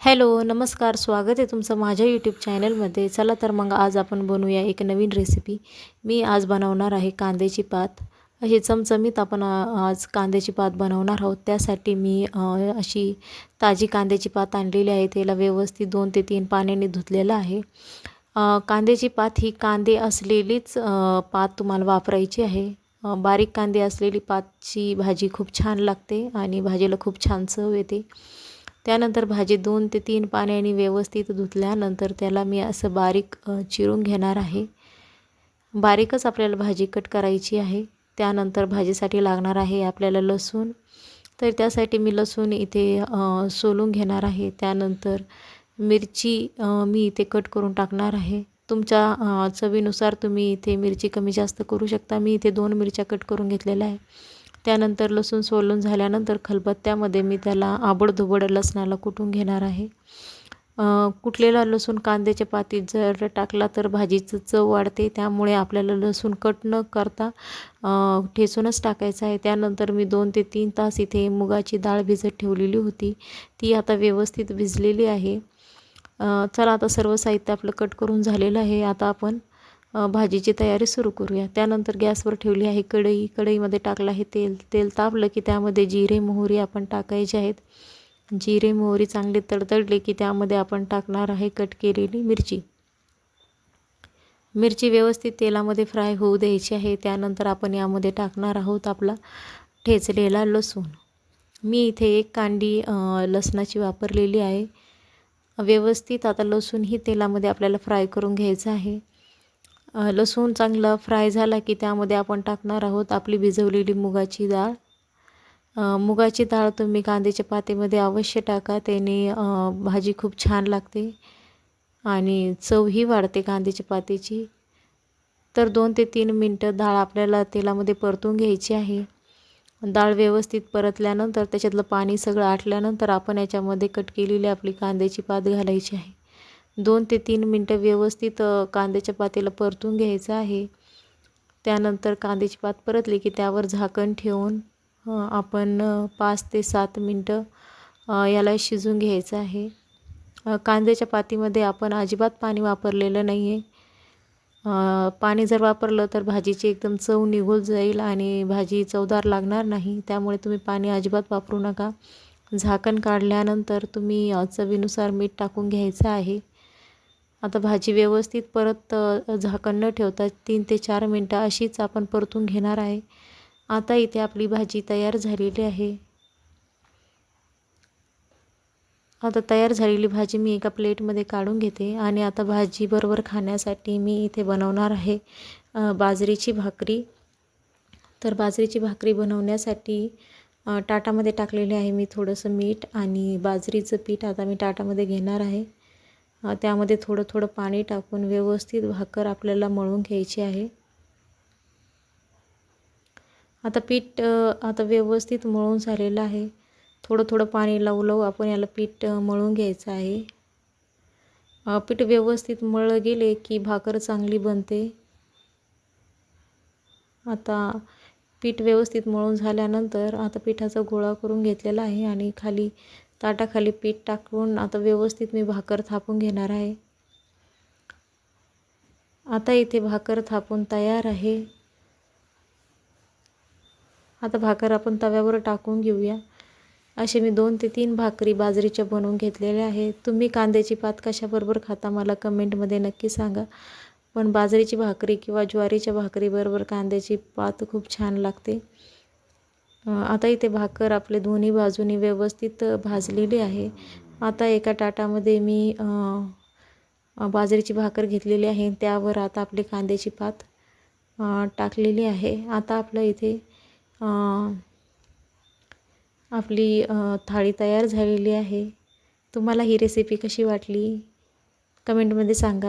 Hello नमस्कार स्वागत आहे तुमचं माझ्या यूट्यूब चॅनलमध्ये. चला तर मग आज आपण बनवूया एक नवीन रेसिपी मी आज बनवणार आहे कांद्याची पात. अशी चमचमीत आपण आज कांद्याची पात बनवणार आहोत. त्यासाठी मी अशी ताजी कांद्याची पात आणलेली आहे. त्याला व्यवस्थित दोन ते तीन पाण्याने धुतलेलं आहे. कांद्याची पात ही कांदे असलेलीच पात तुम्हाला वापरायची आहे. बारीक कांदे असलेली पातची भाजी खूप छान लागते आणि भाजीला खूप छान चव येते. त्यानंतर भाजी दोन ते तीन पाण्याने व्यवस्थित धुतल्यानंतर त्याला मी असं बारीक चिरून घेणार आहे. बारीकच आपल्याला भाजी कट करायची आहे. त्यानंतर भाजीसाठी लागणार आहे आपल्याला लसूण. तर त्यासाठी मी लसूण इथे सोलून घेणार आहे. त्यानंतर मिरची मी इथे कट करून टाकणार आहे. तुमच्या चवीनुसार तुम्ही इथे मिरची कमी जास्त करू शकता. मी इथे दोन मिरच्या कट करून घेतलेल्या आहे. त्यानंतर लसूण सोलून झाल्यानंतर खलबत्त्यामध्ये मी त्याला आबडधुबड लसणाला कुटून घेणार आहे. कुटलेला लसूण कांद्याच्या पातीत जर टाकला तर भाजीचं चव वाढते. त्यामुळे आपल्याला लसूण कट न करता ठेचूनच टाकायचं आहे. त्यानंतर मी दोन ते तीन तास इथे मुगाची डाळ भिजत ठेवलेली होती. ती आता व्यवस्थित भिजलेली आहे. चला आता सर्व साहित्य आपलं कट करून झालेलं आहे. आता आपण भाजीची तयारी सुरू करूया. त्यानंतर गॅसवर ठेवली आहे कढई. कढईमध्ये टाकलं आहे तेल. तेल तापलं की त्यामध्ये जिरे मोहरी आपण टाकायचे आहेत. जिरे मोहरी चांगले तडतडले की त्यामध्ये आपण टाकणार आहे कट केलेली मिरची. मिरची व्यवस्थित तेलामध्ये फ्राय होऊ द्यायची आहे. त्यानंतर आपण यामध्ये टाकणार आहोत आपला ठेचलेला लसूण. मी इथे एक कांडी लसणाची वापरलेली आहे. व्यवस्थित आता लसूण ही तेलामध्ये आपल्याला फ्राय करून घ्यायचं आहे. लसूण चांगला फ्राय झाला की त्यामध्ये आपण टाकणार आहोत आपली भिजवलेली मुगाची डाळ. मुगाची डाळ तुम्ही कांद्याच्या पातेमध्ये अवश्य टाका त्याने भाजी खूप छान लागते आणि चवही वाढते कांद्याच्या पातेची. तर दोन ते तीन मिनटं डाळ आपल्याला तेलामध्ये परतून घ्यायची आहे. डाळ व्यवस्थित परतल्यानंतर त्याच्यातलं पाणी सगळं आटल्यानंतर आपण याच्यामध्ये कट केलेली आपली कांद्याची पात घालायची आहे. दोन ते तीन मिनटं व्यवस्थित कांद्याच्या पातीला परतून घ्यायचं आहे. त्यानंतर कांद्याची पात परतली की त्यावर झाकण ठेवून आपण पाच ते सात मिनटं याला शिजून घ्यायचं आहे. कांद्याच्या पातीमध्ये आपण अजिबात पाणी वापरलेलं नाही आहे पाणी जर वापरलं तर भाजीची एकदम चव निघून जाईल आणि भाजी चवदार लागणार नाही. त्यामुळे तुम्ही पाणी अजिबात वापरू नका. झाकण काढल्यानंतर तुम्ही चवीनुसार मीठ टाकून घ्यायचं आहे. आता भाजी व्यवस्थित परत झाकण न ठेवता तीन ते चार मिनटं अशीच आपण परतून घेणार आहे. आता इथे आपली भाजी तयार झालेली आहे. आता तयार झालेली भाजी मी एका प्लेटमध्ये काढून घेते आणि आता भाजीबरोबर खाण्यासाठी मी इथे बनवणार आहे बाजरीची भाकरी. तर बाजरीची भाकरी बनवण्यासाठी टाटामध्ये टाकलेले आहे मी थोडंसं मीठ आणि बाजरीचं पीठ आता मी टाटामध्ये घेणार आहे. त्यामध्ये थोडं थोडं पाणी टाकून व्यवस्थित भाकर आपल्याला मळून घ्यायची आहे. आता पीठ आता व्यवस्थित मळून झालेलं आहे. थोडं थोडं पाणी लावू लावू आपण याला पीठ मळून घ्यायचं आहे. पीठ व्यवस्थित मळलं गेले की भाकर चांगली बनते. आता पीठ व्यवस्थित मळून झाल्यानंतर आता पिठाचा गोळा करून घेतलेला आहे आणि खाली ताटाखाली पीठ टाकून आता व्यवस्थित मी भाकर थापून घेणार आहे. आता इथे भाकर थापून तयार आहे. आता भाकर आपण तव्यावर टाकून घेऊया. असे मी दोन ते तीन भाकरी बाजरीच्या बनवून घेतलेल्या आहेत. तुम्ही कांद्याची पात कशाबरोबर खाता मला कमेंटमध्ये नक्की सांगा. पण बाजरीची भाकरी किंवा ज्वारीच्या भाकरीबरोबर कांद्याची पात खूप छान लागते. आता इथे भाकर आपले दोन्ही बाजूनी व्यवस्थित भाजलेली आहे. आता एका ताटामध्ये मी बाजरीची भाकर घेतलेली आहे. त्यावर आता आपली कांद्याची पात टाकलेली आहे. आता आपलं इथे आपली थाळी तयार झालेली आहे. तुम्हाला ही रेसिपी कशी वाटली? कमेंटमध्ये सांगा.